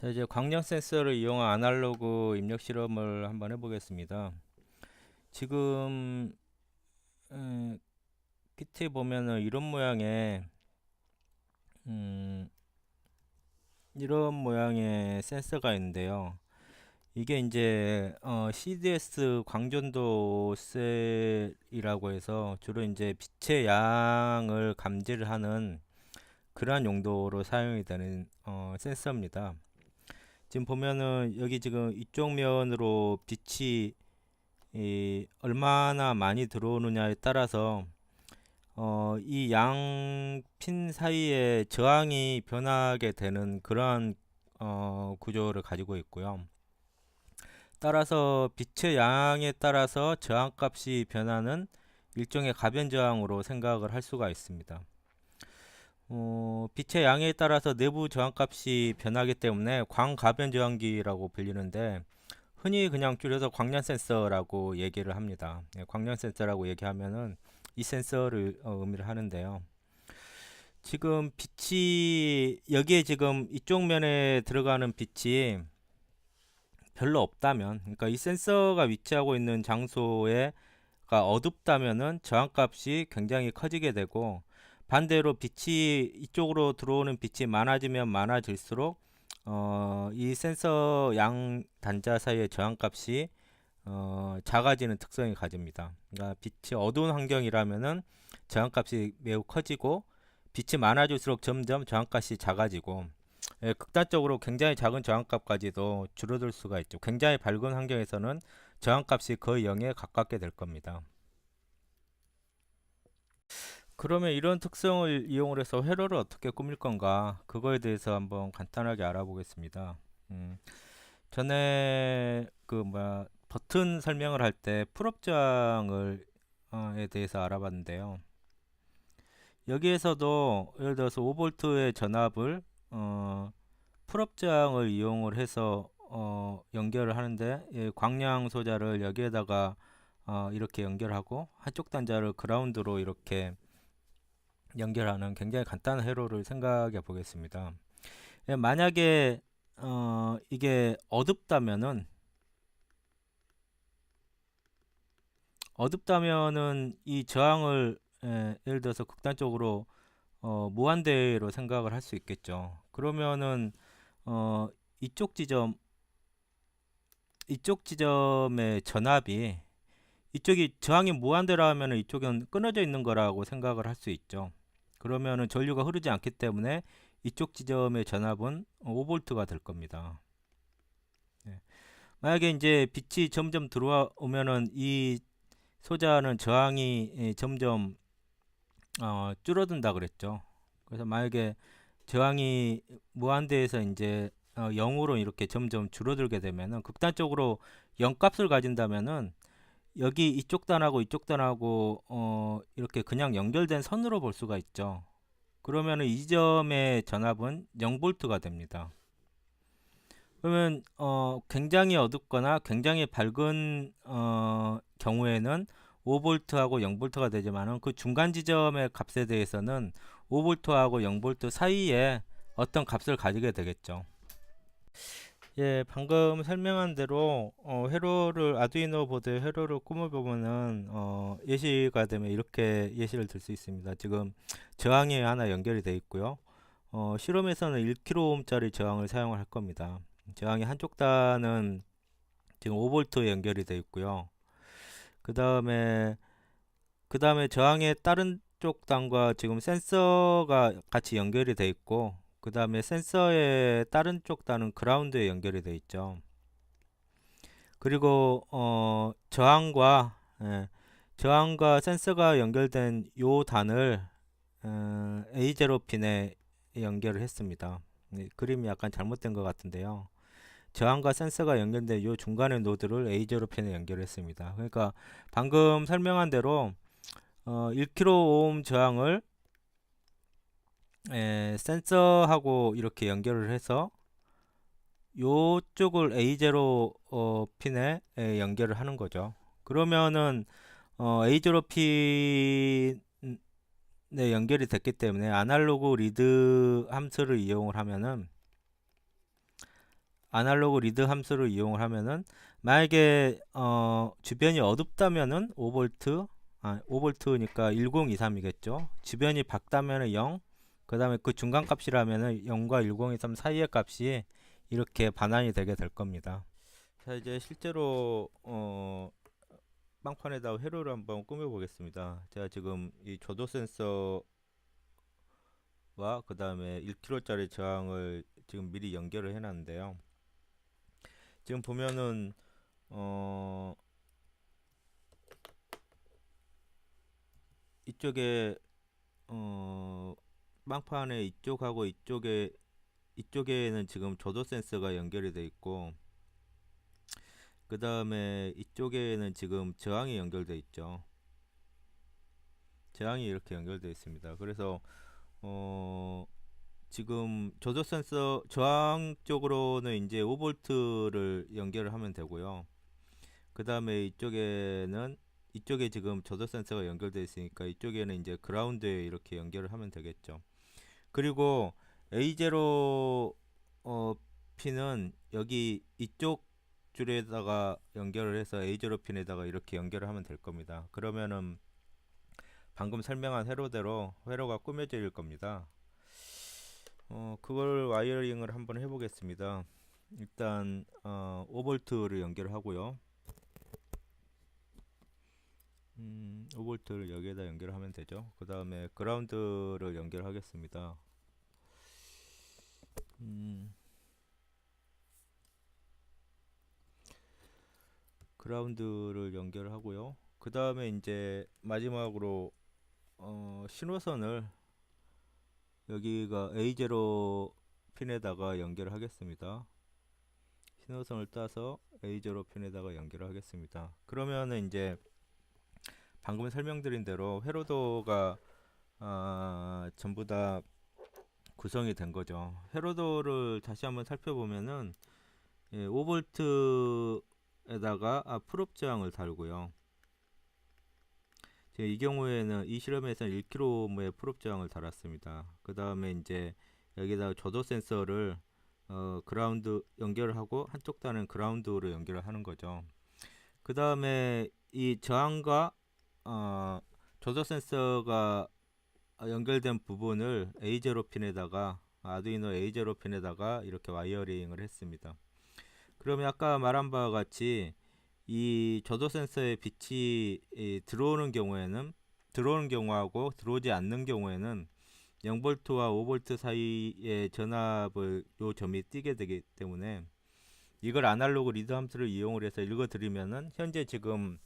자, 이제 광량 센서를 이용한 아날로그 입력 실험을 한번 해보겠습니다. 지금 음, PT에 보면은 이런 모양의 음, 이런 모양의 센서가 있는데요. 이게 이제 어, CDS 광전도 셀이라고 해서 주로 이제 빛의 양을 감지를 하는 그러한 용도로 사용이 되는 어, 센서입니다. 지금 보면은 여기 지금 이쪽 면으로 빛이 이 얼마나 많이 들어오느냐에 따라서 어, 이 양 핀 사이에 저항이 변하게 되는 그러한 어, 구조를 가지고 있고요. 따라서 빛의 양에 따라서 저항값이 변하는 일종의 가변 저항으로 생각을 할 수가 있습니다. 어, 빛의 양에 따라서 내부 저항값이 변하기 때문에 광가변 저항기라고 불리는데 흔히 그냥 줄여서 광량 센서라고 얘기를 합니다. 네, 광량 센서라고 얘기하면은 이 센서를 어, 의미를 하는데요. 지금 빛이 여기에 지금 이쪽 면에 들어가는 빛이 별로 없다면, 그러니까 이 센서가 위치하고 있는 장소에가 어둡다면은 저항값이 굉장히 커지게 되고 반대로 빛이 이쪽으로 들어오는 빛이 많아지면 많아질수록 어, 이 센서 양 단자 사이의 저항값이 어, 작아지는 특성이 가집니다. 그러니까 빛이 어두운 환경이라면은 저항값이 매우 커지고 빛이 많아질수록 점점 저항값이 작아지고 예, 극단적으로 굉장히 작은 저항값까지도 줄어들 수가 있죠. 굉장히 밝은 환경에서는 저항값이 거의 0에 가깝게 될 겁니다. 그러면 이런 특성을 이용을 해서 회로를 어떻게 꾸밀 건가 그거에 대해서 한번 간단하게 알아보겠습니다. 음, 전에 그 뭐야 버튼 설명을 할 때 풀업장을 어, 에 대해서 알아봤는데요. 여기에서도 예를 들어서 5V의 전압을 어, 풀업장을 이용을 해서 어, 연결을 하는데 예, 광량 소자를 여기에다가 어, 이렇게 연결하고 한쪽 단자를 그라운드로 이렇게 연결하는 굉장히 간단한 회로를 생각해 보겠습니다. 예, 만약에 어, 이게 어둡다면은 어둡다면은 이 저항을 예, 예를 들어서 극단적으로 어, 무한대로 생각을 할 수 있겠죠. 그러면은 어, 이쪽 지점 이쪽 지점의 전압이 이쪽이 저항이 무한대라 하면 이쪽은 끊어져 있는 거라고 생각을 할 수 있죠. 그러면은 전류가 흐르지 않기 때문에 이쪽 지점의 전압은 5V가 될 겁니다. 네. 만약에 이제 빛이 점점 들어오면은 이 소자는 저항이 예, 점점 어, 줄어든다 그랬죠. 그래서 만약에 저항이 무한대에서 이제 어, 0으로 이렇게 점점 줄어들게 되면은 극단적으로 0 값을 가진다면은 여기 이쪽 단하고 이쪽 단하고 어, 이렇게 그냥 연결된 선으로 볼 수가 있죠. 그러면 이 점의 전압은 0V가 됩니다. 그러면 어, 굉장히 어둡거나 굉장히 밝은 어, 경우에는 5V하고 0V가 되지만은 그 중간 지점의 값에 대해서는 5V하고 0V 사이에 어떤 값을 가지게 되겠죠. 예, 방금 설명한 대로 어, 회로를 아두이노 보드에 회로를 꾸며보면은 어, 예시가 되면 이렇게 예시를 들 수 있습니다. 지금 저항이 하나 연결이 되어 있고요. 어, 실험에서는 1kΩ짜리 저항을 사용할 겁니다. 저항이 한쪽 단은 지금 5V에 연결이 되어 있고요. 그 다음에 그 다음에 저항의 다른 쪽 단과 지금 센서가 같이 연결이 되어 있고 그 다음에 센서의 다른 쪽 단은 그라운드에 연결이 되어 있죠. 그리고 어, 저항과 예, 저항과 센서가 연결된 요 단을 어, A0 핀에 연결을 했습니다. 네, 그림이 약간 잘못된 것 같은데요. 저항과 센서가 연결된 요 중간의 노드를 A0 핀에 연결했습니다. 그러니까 방금 설명한 대로 어, 1kΩ 저항을 에, 센서하고 이렇게 연결을 해서 요쪽을 A0 어, 핀에 에, 연결을 하는 거죠. 그러면은 어, A0 핀에 연결이 됐기 때문에 아날로그 리드 함수를 이용을 하면은 아날로그 리드 함수를 이용을 하면은 만약에 어 주변이 어둡다면은 5V 아 5V니까 1023이겠죠. 주변이 밝다면은 0. 그 다음에 그 중간 값이라면은 0과 1023 사이의 값이 이렇게 반환이 되게 될 겁니다. 자 이제 실제로 어 빵판에다 회로를 한번 꾸며 보겠습니다. 제가 지금 이 조도 센서와 그 다음에 1kg짜리 저항을 지금 미리 연결을 해놨는데요. 지금 보면은 어 이쪽에 어 빵판에 이쪽하고 이쪽에 이쪽에는 지금 조도 센서가 연결이 되어 있고 그 다음에 이쪽에는 지금 저항이 연결되어 있죠. 저항이 이렇게 연결되어 있습니다. 그래서 어 지금 조도 센서 저항 쪽으로는 이제 5V를 연결을 하면 되고요. 그 다음에 이쪽에는 이쪽에 지금 조도 센서가 연결되어 있으니까 이쪽에는 이제 그라운드에 이렇게 연결을 하면 되겠죠. 그리고 A0 어, 핀은 여기 이쪽 줄에다가 연결을 해서 A0 핀에다가 이렇게 연결을 하면 될 겁니다. 그러면은 방금 설명한 회로대로 회로가 꾸며질 겁니다. 어, 그걸 와이어링을 한번 해보겠습니다. 일단 어, 5V를 연결하고요. 음, 5V를 여기에다 연결하면 되죠. 그 다음에 그라운드를 연결하겠습니다. 음, 그라운드를 연결하고요. 그 다음에 이제 마지막으로 어, 신호선을 여기가 A0 핀에다가 연결하겠습니다. 신호선을 따서 A0 핀에다가 연결하겠습니다. 그러면은 이제 방금 설명드린 대로 회로도가 아, 전부 다 구성이 된 거죠. 회로도를 다시 한번 살펴보면은 예, 5V에다가 아, 풀업 저항을 달고요. 이 경우에는 이 실험에서는 1kg의 풀업 저항을 달았습니다. 그 다음에 이제 여기다 조도 센서를 어, 그라운드 연결을 하고 한쪽 단은 그라운드로 연결을 하는 거죠. 그 다음에 이 저항과 어, 조도 센서가 연결된 부분을 A0 핀에다가 아두이노 A0 핀에다가 이렇게 와이어링을 했습니다. 그러면 아까 말한 바와 같이 이 저도 센서의 빛이 들어오는 경우에는 들어오는 경우하고 들어오지 않는 경우에는 0볼트와 5볼트 사이의 전압을 요 점이 띄게 되기 때문에 이걸 아날로그 리드 함수를 이용을 해서 읽어 드리면은 현재 지금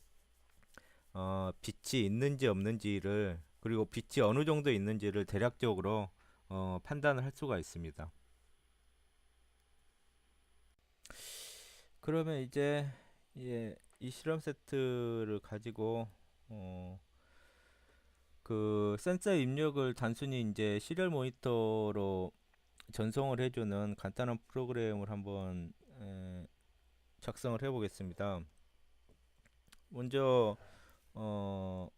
어, 빛이 있는지 없는지를 그리고 빛이 어느 정도 있는지를 대략적으로 어, 판단을 할 수가 있습니다. 그러면 이제 예, 이 실험 세트를 가지고 어, 그 센서 입력을 단순히 이제 시리얼 모니터로 전송을 해주는 간단한 프로그램을 한번 에, 작성을 해보겠습니다. 먼저 어,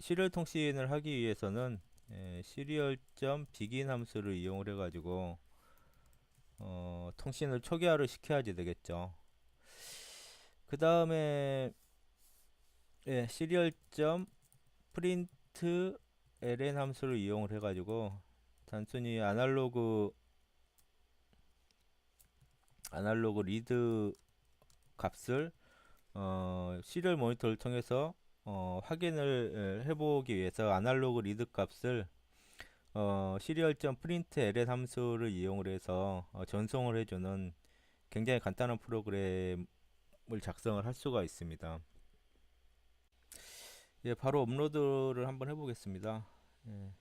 시리얼 통신을 하기 위해서는 에, 시리얼.begin begin 함수를 이용을 해가지고 어, 통신을 초기화를 시켜야지 되겠죠. 그 다음에 예, 시리얼.print ln 함수를 이용을 해가지고 단순히 아날로그 아날로그 리드 값을 어, 시리얼 모니터를 통해서 어, 확인을 해보기 위해서 아날로그 리드 값을 어, 시리얼.print ln 함수를 이용을 해서 어, 전송을 해주는 굉장히 간단한 프로그램을 작성을 할 수가 있습니다. 예, 바로 업로드를 한번 해보겠습니다. 예.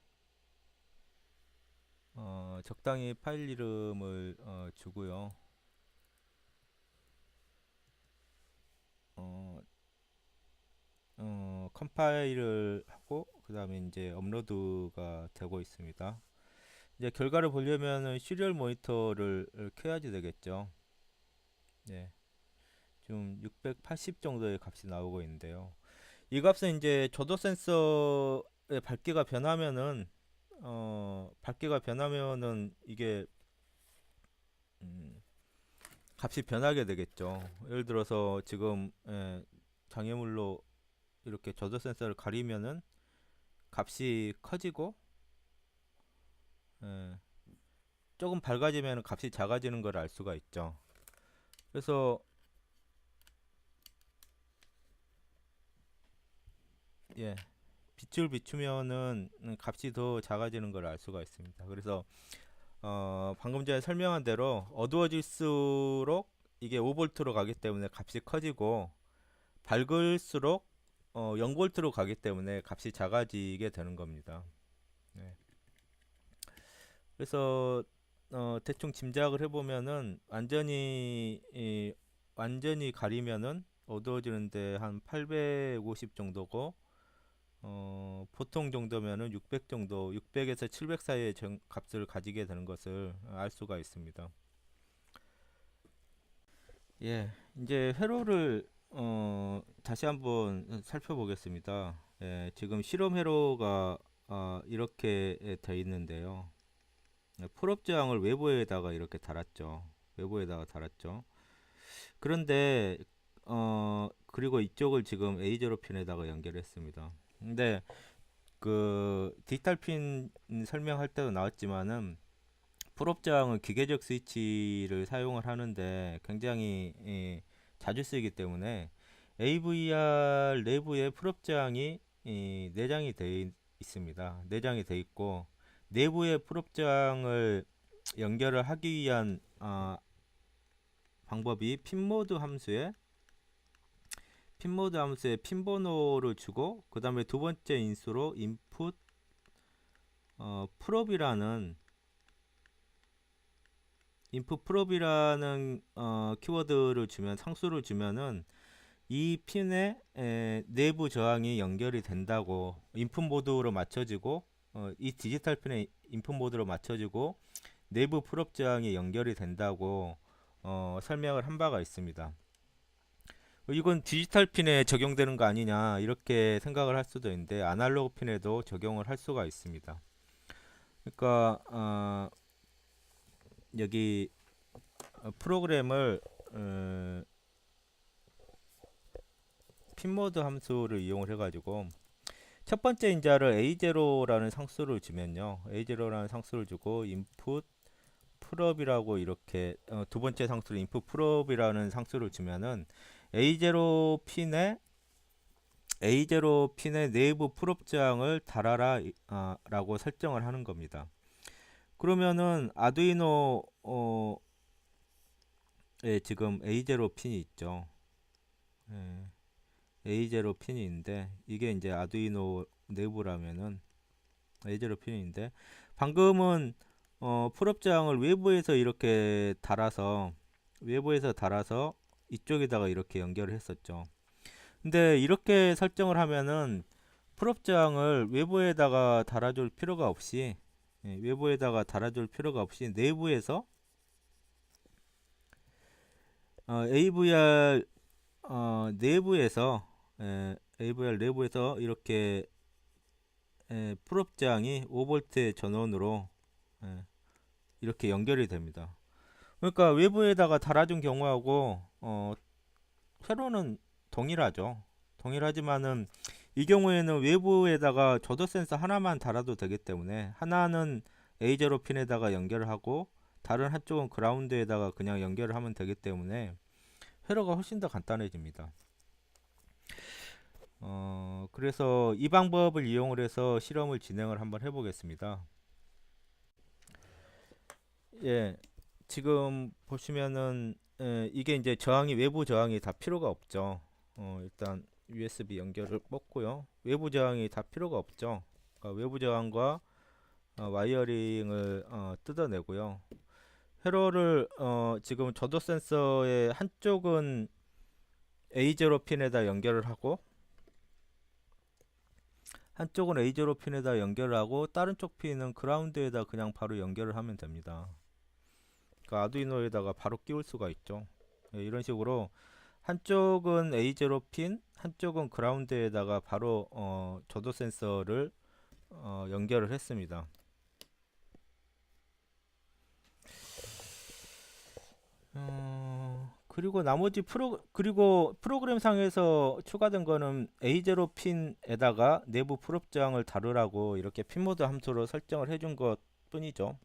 어, 적당히 파일 이름을 어, 주고요. 어, 어, 컴파일을 하고 그 다음에 이제 업로드가 되고 있습니다. 이제 결과를 보려면 시리얼 모니터를 켜야지 되겠죠. 네. 지금 680 정도의 값이 나오고 있는데요. 이 값은 이제 조도 센서의 밝기가 변하면은 어, 밝기가 변하면은 이게 음, 값이 변하게 되겠죠. 예를 들어서 지금 예, 장애물로 이렇게 저도 센서를 가리면은 값이 커지고 예, 조금 밝아지면 값이 작아지는 걸 알 수가 있죠. 그래서 예, 빛을 비추면은 음, 값이 더 작아지는 걸 알 수가 있습니다. 그래서 어, 방금 전에 설명한 대로 어두워질수록 이게 5볼트로 가기 때문에 값이 커지고 밝을수록 어, 0볼트로 가기 때문에 값이 작아지게 되는 겁니다. 네. 그래서 어, 대충 짐작을 해보면은 완전히 이, 완전히 가리면은 어두워지는데 한 850 정도고 어, 보통 정도면은 600 정도, 600에서 700 사이의 정, 값을 가지게 되는 것을 알 수가 있습니다. 예, 이제 회로를 어, 다시 한번 살펴보겠습니다. 예, 지금 실험 회로가 어, 이렇게 되어 있는데요. 네, 풀업 저항을 외부에다가 이렇게 달았죠. 외부에다가 달았죠. 그런데 어, 그리고 이쪽을 지금 A0 핀에다가 연결했습니다. 근데 그 디지털 핀 설명할 때도 나왔지만은 풀업 저항은 기계적 스위치를 사용을 하는데 굉장히 예, 자주 쓰이기 때문에 AVR 내부에 풀업 저항이 이, 내장이 되어 있습니다. 내장이 되어 있고 내부의 풀업 저항을 연결을 하기 위한 어, 방법이 핀모드 함수에 핀모드 함수에 핀 번호를 주고 그 다음에 두 번째 인수로 input 어, 프롭이라는 input 프롭이라는 어, 키워드를 주면 상수를 주면은 이 핀의 에, 내부 저항이 연결이 된다고 인풋 모드로 맞춰지고 어, 이 디지털 핀의 인풋 모드로 맞춰지고 내부 프롭 저항이 연결이 된다고 어, 설명을 한 바가 있습니다. 이건 디지털 핀에 적용되는 거 아니냐 이렇게 생각을 할 수도 있는데 아날로그 핀에도 적용을 할 수가 있습니다. 그러니까 어, 여기 어, 프로그램을 어, 핀모드 함수를 이용을 해가지고 첫 번째 인자를 a0라는 상수를 주면요 a0라는 상수를 주고 input 풀업이라고 이렇게 어, 두 번째 상수로 input 풀업이라는 상수를 주면은 A0 핀에 A0 핀의 내부 풀업 저항을 달아라 어, 라고 설정을 하는 겁니다. 그러면은 아두이노 어, 에 지금 A0 핀이 있죠. 예, A0 핀이 있는데 이게 이제 아두이노 내부라면은 A0 핀인데 방금은 어, 풀업 저항을 외부에서 이렇게 달아서 외부에서 달아서 이쪽에다가 이렇게 연결을 했었죠. 근데 이렇게 설정을 하면은 풀업 저항을 외부에다가 달아줄 필요가 없이 예, 외부에다가 달아줄 필요가 없이 내부에서 어, AVR 어, 내부에서 예, AVR 내부에서 이렇게 예, 풀업 저항이 5V의 전원으로 예, 이렇게 연결이 됩니다. 그러니까 외부에다가 달아준 경우하고 어, 회로는 동일하죠. 동일하지만은 이 경우에는 외부에다가 조도 센서 하나만 달아도 되기 때문에 하나는 A0 핀에다가 연결을 하고 다른 한쪽은 그라운드에다가 그냥 연결을 하면 되기 때문에 회로가 훨씬 더 간단해집니다. 어, 그래서 이 방법을 이용을 해서 실험을 진행을 한번 해보겠습니다. 예, 지금 보시면은 에, 이게 이제 저항이 외부 저항이 다 필요가 없죠. 어, 일단 USB 연결을 뽑고요. 외부 저항이 다 필요가 없죠. 그러니까 외부 저항과 어, 와이어링을 어, 뜯어내고요. 회로를 어, 지금 저도 센서의 한쪽은 A0 핀에다 연결을 하고 한쪽은 A0 핀에다 연결을 하고 다른 쪽 핀은 그라운드에다 그냥 바로 연결을 하면 됩니다. 그 아두이노에다가 바로 끼울 수가 있죠. 예, 이런 식으로 한쪽은 A0 핀, 한쪽은 그라운드에다가 바로 어, 저도 센서를 어, 연결을 했습니다. 어, 그리고 나머지 프로 그리고 프로그램 상에서 추가된 거는 A0 핀에다가 내부 풀업 저항을 다루라고 이렇게 핀모드 함수로 설정을 해준 것 뿐이죠.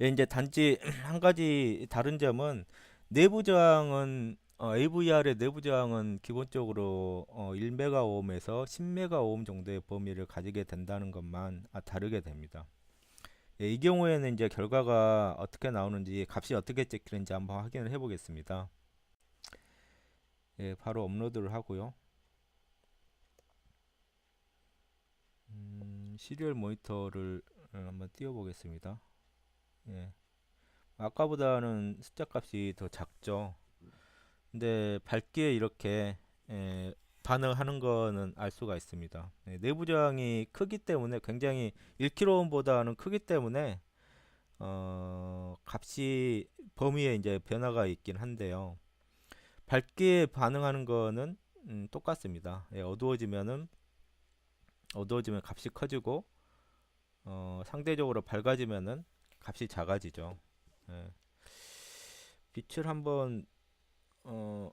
예, 이제 단지 한 가지 다른 점은 내부 저항은 어, AVR의 내부 저항은 기본적으로 어, 1메가오음에서 10메가오음 정도의 범위를 가지게 된다는 것만 아, 다르게 됩니다. 예, 이 경우에는 이제 결과가 어떻게 나오는지 값이 어떻게 찍히는지 한번 확인을 해 보겠습니다. 예, 바로 업로드를 하고요. 음, 시리얼 모니터를 어, 한번 띄워 보겠습니다. 예. 아까보다는 숫자 값이 더 작죠. 근데 밝기에 이렇게 예, 반응하는 거는 알 수가 있습니다. 네, 내부 저항이 크기 때문에 굉장히 1kΩ보다는 크기 때문에 어, 값이 범위에 이제 변화가 있긴 한데요. 밝기에 반응하는 거는 음, 똑같습니다. 예, 어두워지면은 어두워지면 값이 커지고 어, 상대적으로 밝아지면은 값이 작아지죠. 예. 빛을 한번 어,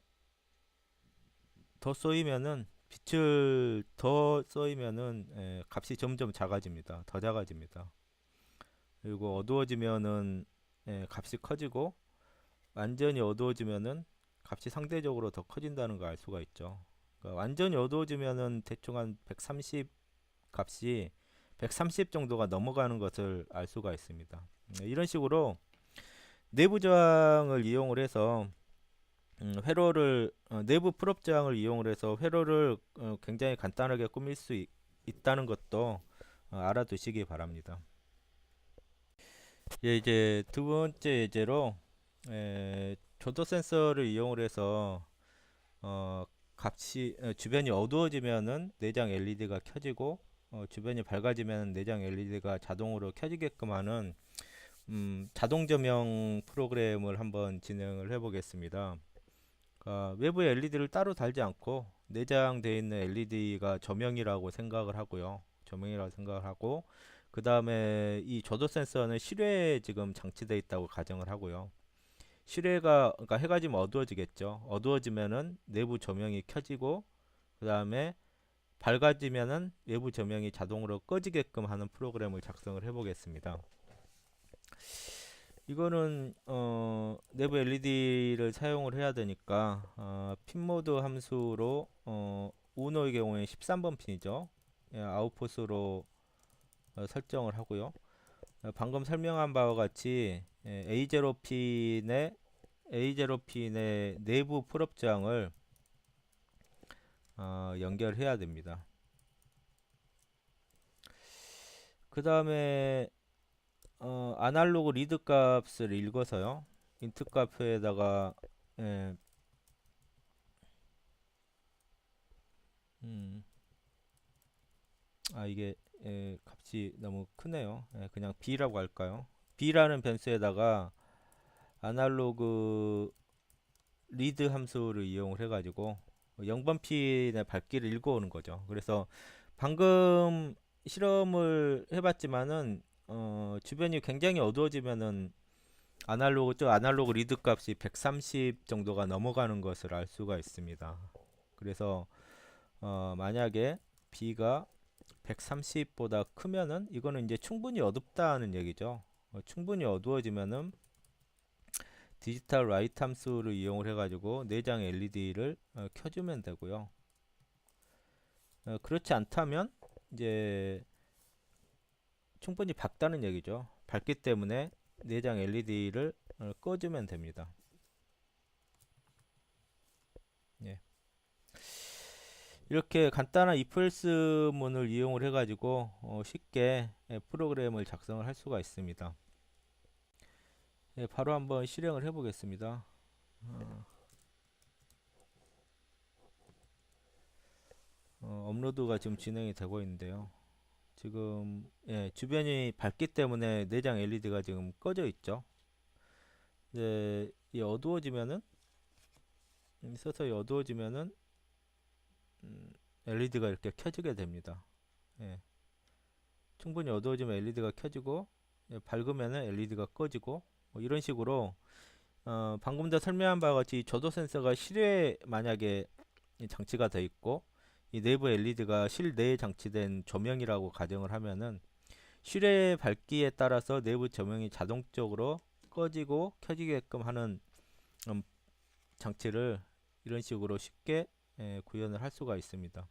더 쏘이면은 빛을 더 쏘이면은 예, 값이 점점 작아집니다. 더 작아집니다. 그리고 어두워지면은 예, 값이 커지고 완전히 어두워지면은 값이 상대적으로 더 커진다는 걸 알 수가 있죠. 그러니까 완전히 어두워지면은 대충 한 130 값이 130 정도가 넘어가는 것을 알 수가 있습니다. 네, 이런 식으로 내부 저항을 이용을 해서 음, 회로를 어, 내부 풀업 저항을 이용을 해서 회로를 어, 굉장히 간단하게 꾸밀 수 있, 있다는 것도 어, 알아두시기 바랍니다. 예, 이제 두 번째 예제로 에, 조도 센서를 이용을 해서 어, 값이 어, 주변이 어두워지면은 내장 LED가 켜지고 어, 주변이 밝아지면 내장 LED가 자동으로 켜지게끔 하는 음, 자동 조명 프로그램을 한번 진행을 해 보겠습니다. 그러니까 외부에 LED를 따로 달지 않고 내장되어 있는 LED가 조명이라고 생각을 하고요. 조명이라고 생각을 하고 그 다음에 이 조도 센서는 실외에 지금 장치되어 있다고 가정을 하고요. 실외가 그러니까 해가 지면 어두워지겠죠. 어두워지면은 내부 조명이 켜지고 그 다음에 밝아지면은 외부 조명이 자동으로 꺼지게끔 하는 프로그램을 작성을 해 보겠습니다. 이거는 어, 내부 LED를 사용을 해야 되니까 어, 핀모드 함수로 어, 우노의 경우에 13번 핀이죠. 예, 아웃풋으로 어, 설정을 하고요. 어, 방금 설명한 바와 같이 예, A0 핀의 A0 핀의 내부 풀업 저항을 어, 연결해야 됩니다. 그 다음에 어, 아날로그 리드 값을 읽어서요. 인트 값에다가 예, 음, 아 이게 예, 값이 너무 크네요. 예, 그냥 b라고 할까요? b라는 변수에다가 아날로그 리드 함수를 이용을 해가지고 0번 핀의 밝기를 읽어오는 거죠. 그래서 방금 실험을 해봤지만은 어, 주변이 굉장히 어두워지면은 아날로그 저 아날로그 리드 값이 130 정도가 넘어가는 것을 알 수가 있습니다. 그래서 어, 만약에 B가 130보다 크면은 이거는 이제 충분히 어둡다는 얘기죠. 어, 충분히 어두워지면은 디지털 라이트 함수를 이용을 해가지고 내장 LED를 어, 켜주면 되고요. 어, 그렇지 않다면 이제 충분히 밝다는 얘기죠. 밝기 때문에 내장 LED를 어, 꺼주면 됩니다. 예. 이렇게 간단한 if else 문을 이용을 해가지고 어, 쉽게 예, 프로그램을 작성을 할 수가 있습니다. 예, 바로 한번 실행을 해보겠습니다. 어, 어, 업로드가 지금 진행이 되고 있는데요. 지금 예, 주변이 밝기 때문에 내장 LED가 지금 꺼져 있죠. 이제 이 어두워지면은 음, 서서히 어두워지면은 음, LED가 이렇게 켜지게 됩니다. 예. 충분히 어두워지면 LED가 켜지고 예, 밝으면은 LED가 꺼지고 뭐 이런 식으로 어, 방금 전 설명한 바와 같이 조도 센서가 실외에 만약에 이 장치가 돼 있고 이 내부 LED가 실내에 장치된 조명이라고 가정을 하면은 실외 밝기에 따라서 내부 조명이 자동적으로 꺼지고 켜지게끔 하는 음, 장치를 이런 식으로 쉽게 예, 구현을 할 수가 있습니다.